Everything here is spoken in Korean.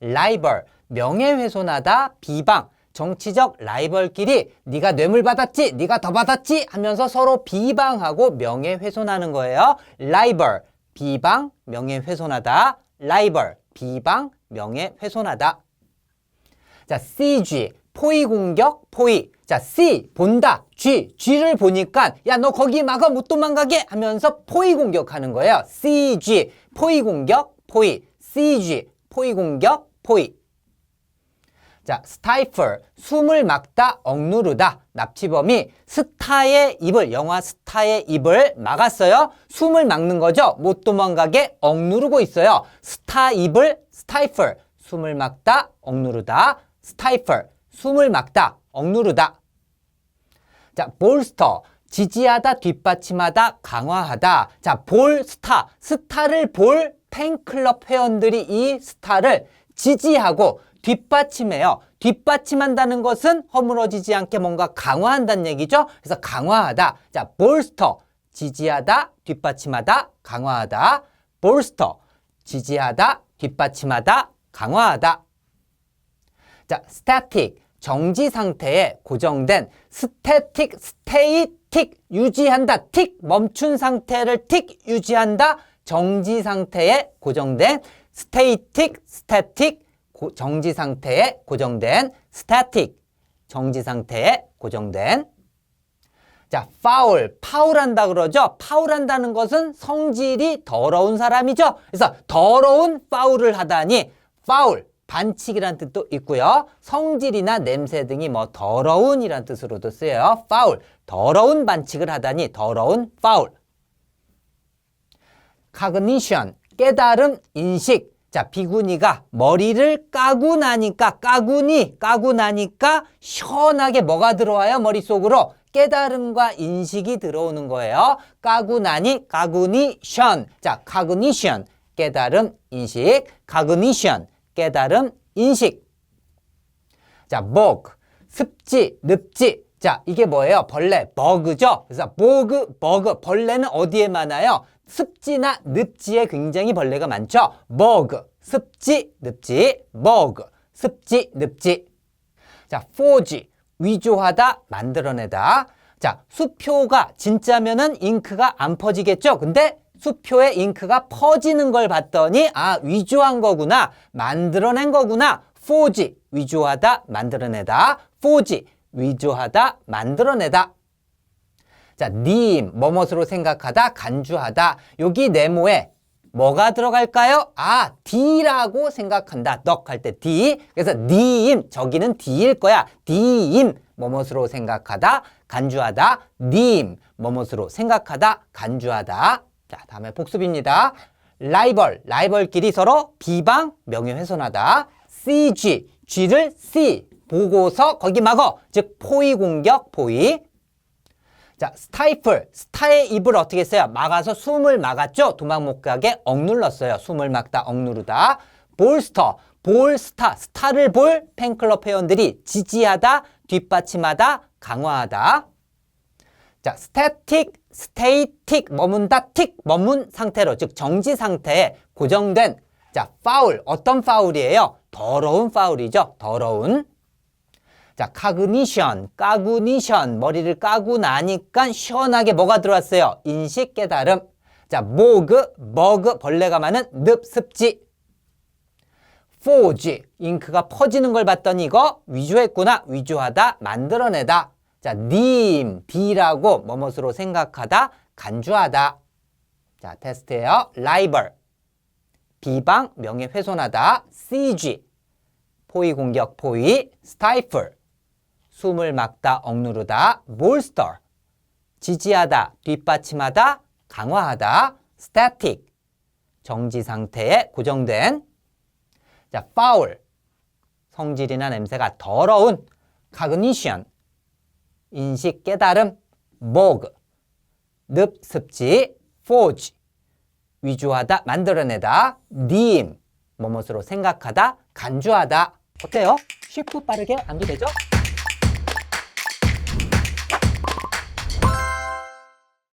라이벌, 명예훼손하다, 비방, 정치적 라이벌끼리 네가 뇌물 받았지, 네가 더 받았지 하면서 서로 비방하고 명예훼손하는 거예요. 라이벌, 비방, 명예훼손하다, 라이벌, 비방, 명예훼손하다. 자, CG, 포위 공격, 포위. 자, C, 본다. G, G를 보니까, 야, 너 거기 막아, 못 도망가게 하면서 포위 공격하는 거예요. CG, 포위 공격, 포위. CG, 포위 공격, 포위. 자, stifle, 숨을 막다, 억누르다. 납치범이 스타의 입을, 영화 스타의 입을 막았어요. 숨을 막는 거죠. 못 도망가게 억누르고 있어요. 스타 입을 stifle, 숨을 막다, 억누르다. stifle, 숨을 막다, 억누르다. 자, 볼스터. 지지하다, 뒷받침하다, 강화하다. 자, 볼 스타. 스타를 볼 팬클럽 회원들이 이 스타를 지지하고 뒷받침해요. 뒷받침한다는 것은 허물어지지 않게 뭔가 강화한다는 얘기죠. 그래서 강화하다. 자, 볼스터. 지지하다, 뒷받침하다, 강화하다. 볼스터. 지지하다, 뒷받침하다, 강화하다. 자, static 정지 상태에 고정된 스태틱 스테이틱 유지한다 틱 멈춘 상태를 틱 유지한다 정지 상태에 고정된 스테이틱 스태틱 고- 정지 상태에 고정된 스태틱 정지 상태에 고정된 자, 파울, 파울한다 그러죠? 파울한다는 것은 성질이 더러운 사람이죠? 그래서 더러운 파울을 하다니, 파울, 반칙이란 뜻도 있고요. 성질이나 냄새 등이 뭐 더러운이란 뜻으로도 쓰여요. 파울, 더러운 반칙을 하다니, 더러운 파울. cognition, 깨달음, 인식. 자, 비구니가 머리를 까고 나니까, 까구니, 까고 나니까 시원하게 뭐가 들어와요? 머릿속으로 깨달음과 인식이 들어오는 거예요. 까고 나니, 까구니션. 자, cognition, 깨달음, 인식. cognition, 깨달음, 인식. 자, bog, 습지, 늪지. 자, 이게 뭐예요? 벌레, 버그죠? 그래서 보그, 버그, 벌레는 어디에 많아요? 습지나 늪지에 굉장히 벌레가 많죠? bug, 습지, 늪지, bug, 습지, 늪지. 자, forge, 위조하다, 만들어내다. 자, 수표가 진짜면은 잉크가 안 퍼지겠죠? 근데 수표에 잉크가 퍼지는 걸 봤더니 아, 위조한 거구나. 만들어낸 거구나. forge, 위조하다, 만들어내다. forge, 위조하다, 만들어내다. 자, 님, 뭐뭇으로 생각하다, 간주하다. 여기 네모에 뭐가 들어갈까요? 아, D라고 생각한다. 넉 할 때 D. 그래서 님, 저기는 D일 거야. D임, 뭐뭇으로 생각하다, 간주하다. 님, 뭐뭇으로 생각하다, 간주하다. 자, 다음에 복습입니다. 라이벌, 라이벌끼리 서로 비방, 명예훼손하다. CG, G를 C, 보고서 거기 막어. 즉, 포위 공격, 포위. 자, 스타이플, 스타의 입을 어떻게 했어요? 막아서 숨을 막았죠? 도망 못 가게 억눌렀어요. 숨을 막다, 억누르다. 볼스터, 볼스타, 스타를 볼 팬클럽 회원들이 지지하다, 뒷받침하다, 강화하다. 자, 스태틱, 스테이틱, 머문다, 틱, 머문 상태로, 즉 정지 상태에 고정된 자, 파울, 어떤 파울이에요? 더러운 파울이죠. 더러운. 자, 카그니션, 까구니션, 머리를 까고 나니까 시원하게 뭐가 들어왔어요? 인식, 깨달음. 자, 모그, 버그, 벌레가 많은 늪, 습지. 포지, 잉크가 퍼지는 걸 봤더니 이거 위조했구나. 위조하다, 만들어내다. 자, 님, D라고 뭐뭇으로 생각하다, 간주하다. 자, 테스트예요. 라이벌, 비방, 명예훼손하다. CG, 포위 공격, 포위. 스타이플, 숨을 막다, 억누르다, 몰스터, 지지하다, 뒷받침하다, 강화하다, static, 정지 상태에 고정된, 자, foul, 성질이나 냄새가 더러운, cognition, 인식, 깨달음, bog, 늪, 습지, forge, 위조하다, 만들어내다, deem, 뭐뭇으로 생각하다, 간주하다. 어때요? 쉽고 빠르게 암기되죠?